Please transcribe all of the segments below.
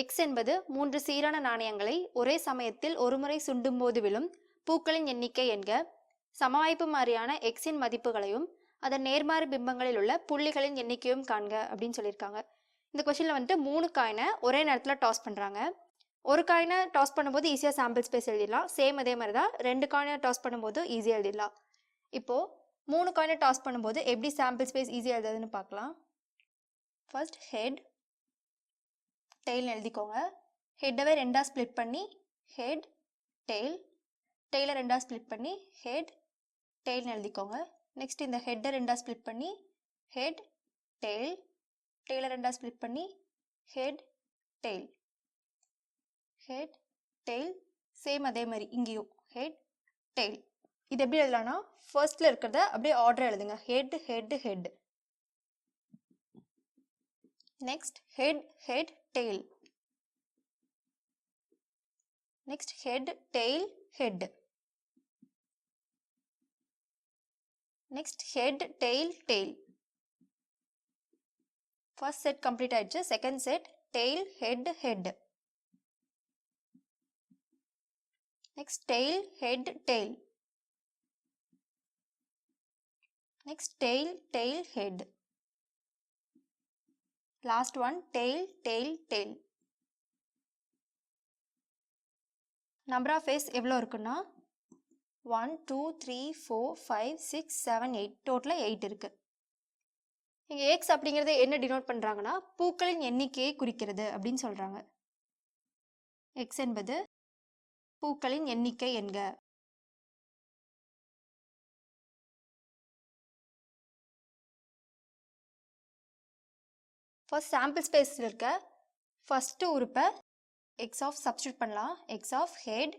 X என்பது மூன்று சீரான நாணயங்களை ஒரே சமயத்தில் ஒருமுறை சுண்டும்போது விழும் பூக்களின் எண்ணிக்கை என்க சமவாய்ப்பு மாதிரியான எக்ஸின் மதிப்புகளையும் அதன் நேர்மாறு பிம்பங்களில் உள்ள புள்ளிகளின் எண்ணிக்கையும் காண்க அப்படின்னு சொல்லியிருக்காங்க. இந்த கொஷினில் வந்துட்டு மூணு காயினை ஒரே நேரத்தில் டாஸ் பண்ணுறாங்க ஒரு காயினை டாஸ் பண்ணும்போது ஈஸியாக சாம்பிள் ஸ்பேஸ் எழுதிடலாம். சேம் அதே மாதிரி தான் ரெண்டு காயினை டாஸ் பண்ணும்போது ஈஸியாக எழுதிடலாம். இப்போது மூணு காயினை டாஸ் பண்ணும்போது எப்படி சாம்பிள் ஸ்பேஸ் ஈஸியாக எழுதுறதுன்னு பார்க்கலாம். ஃபர்ஸ்ட் ஹெட் டெய்ல்னு எழுதிக்கோங்க. ஹெட்டவே ரெண்டாக ஸ்ப்ளிட் பண்ணி ஹெட் டெய்ல் டெய்லை ரெண்டாக ஸ்ப்ளிட் பண்ணி ஹெட் டெய்ல்னு எழுதிக்கோங்க. நெக்ஸ்ட் இந்த ஹெட்டை ரெண்டாக ஸ்ப்ளிட் பண்ணி ஹெட் டெய்ல் டெய்லை ரெண்டாக ஸ்ப்ளிட் பண்ணி head tail head tail same அதே மாதிரி இங்கேயும். ஹெட் டெய்ல் இது எப்படி எழுதலாம்னா ஃபர்ஸ்ட்ல இருக்கிறத அப்படியே ஆர்டர் எழுதுங்க. Head head head next head head tail. Next head, tail, head. Next head, tail, tail. First set complete ಆಯ್ತು second set tail, head, head. Next tail, head, tail. Next tail, tail, head. Last one tail tail tail number of face எவ்வளோ இருக்குன்னா? One two three four five six seven eight டோட்டலாக eight இருக்குது இங்கே X அப்படிங்கிறத என்ன denote பண்ணுறாங்கன்னா பூக்களின் எண்ணிக்கையை குறிக்கிறது அப்படின்னு சொல்கிறாங்க எக்ஸ் என்பது பூக்களின் எண்ணிக்கை என்க. ஃபர்ஸ்ட் சாம்பிள் ஸ்பேஸில் இருக்க. ஃபஸ்ட்டு உறுப்பை எக்ஸ் ஆஃப் சப்ஸ்டியூட் பண்ணலாம். X of head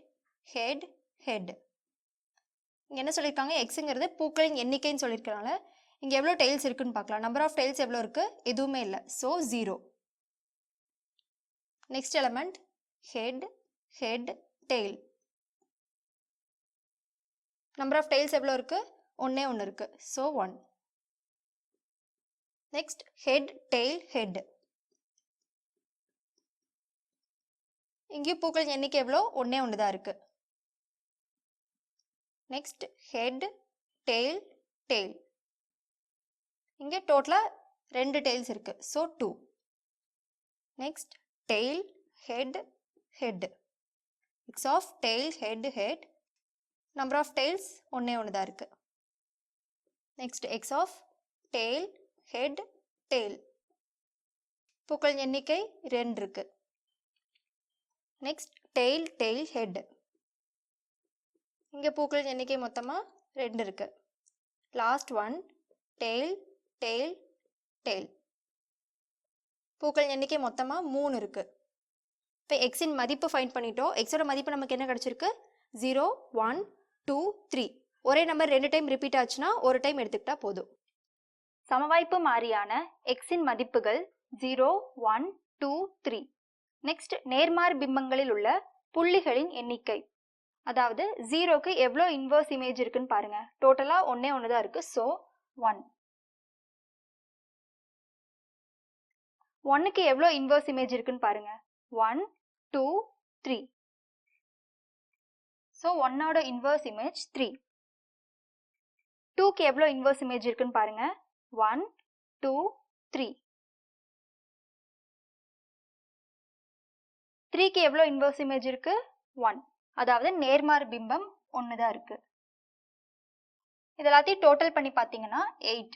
head head இங்கே என்ன சொல்லியிருக்காங்க எக்ஸுங்கிறது பூக்களின் எண்ணிக்கைன்னு சொல்லியிருக்கனால இங்கே எவ்வளோ டெய்ல்ஸ் இருக்குன்னு பார்க்கலாம். நம்பர் ஆஃப் டெய்ல்ஸ் எவ்வளோ இருக்குது எதுவுமே இல்லை. So zero next element head head tail number of tails எவ்வளோ இருக்குது ஒன்றே ஒன்று இருக்குது so one next head tail head இங்கேயும் பூக்கள் எண்ணிக்கை எவ்வளோ? ஒன்றே ஒன்று தான் இருக்குது நெக்ஸ்ட் ஹெட் டெய்ல் டெய்ல் இங்கே டோட்டலாக ரெண்டு டெய்ல்ஸ் இருக்குது so two next tail head head X of tail head head number of tails ஒன்றே ஒன்று தான் இருக்குது next X of tail head tail பூக்கள் எண்ணிக்கை ரெண்டு இருக்கு. நெக்ஸ்ட் டெய்ல் டெய்ல் ஹெட் இங்கே பூக்கள் எண்ணிக்கை மொத்தமாக ரெண்டு இருக்கு. Last one tail tail tail பூக்கள் எண்ணிக்கை மொத்தமாக மூணு இருக்கு. இப்போ எக்ஸின் மதிப்பு ஃபைண்ட் பண்ணிட்டோம். எக்ஸோட மதிப்பு நமக்கு என்ன கிடச்சிருக்கு? ஜீரோ ஒன் டூ த்ரீ ஒரே நம்பர் ரெண்டு டைம் ரிப்பீட் ஆச்சுன்னா ஒரு டைம் எடுத்துக்கிட்டா போதும். சமவாய்ப்பு மாறியான எக்ஸின் மதிப்புகள் zero one two three next நேர்மார் பிம்பங்களில் உள்ள புள்ளிகளின் எண்ணிக்கை. அதாவது ஜீரோக்கு எவ்வளோ இன்வர்ஸ் இமேஜ் இருக்குன்னு பாருங்க. டோட்டலாக ஒன்றே ஒன்று தான் இருக்கு. ஸோ ஒன் ஒன்னுக்கு எவ்வளோ இன்வர்ஸ் இமேஜ் இருக்குன்னு பாருங்க. ஒன் டூ த்ரீ ஸோ ஒன்னோட இன்வர்ஸ் இமேஜ் த்ரீ டூக்கு எவ்வளோ இன்வர்ஸ் இமேஜ் இருக்குன்னு பாருங்க. ஒன் டூ த்ரீ த்ரீக்கு எவ்வளோ இன்வர்ஸ் இமேஜ் இருக்கு? ஒன் அதாவது நேர்மார் பிம்பம் ஒன்று தான் இருக்கு. இது எல்லாத்தையும் டோட்டல் பண்ணி பார்த்தீங்கன்னா எயிட்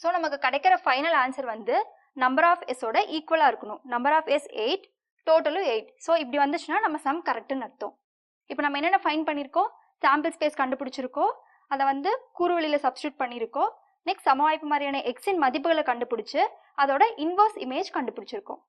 ஸோ நமக்கு கிடைக்கிற ஃபைனல் ஆன்சர் வந்து நம்பர் ஆஃப் எஸ்ஸோட ஈக்குவலாக இருக்கணும். நம்பர் ஆஃப் எஸ் எயிட் டோட்டலும் எயிட் ஸோ இப்படி வந்துச்சுன்னா நம்ம சம் கரெக்டுன்னு அர்த்தம். இப்போ நம்ம என்னென்ன ஃபைன் பண்ணியிருக்கோம்? சாம்பிள் ஸ்பேஸ் கண்டுபிடிச்சிருக்கோம். அதை வந்து கூறுவழியில் சப்ஸ்டியூட் பண்ணியிருக்கோம். நெக்ஸ்ட் சமவாய்ப்பு மாதிரியான எக்ஸின் மதிப்புகளை கண்டுபிடிச்சு அதோட இன்வர்ஸ் இமேஜ் கண்டுபிடிச்சிருக்கோம்.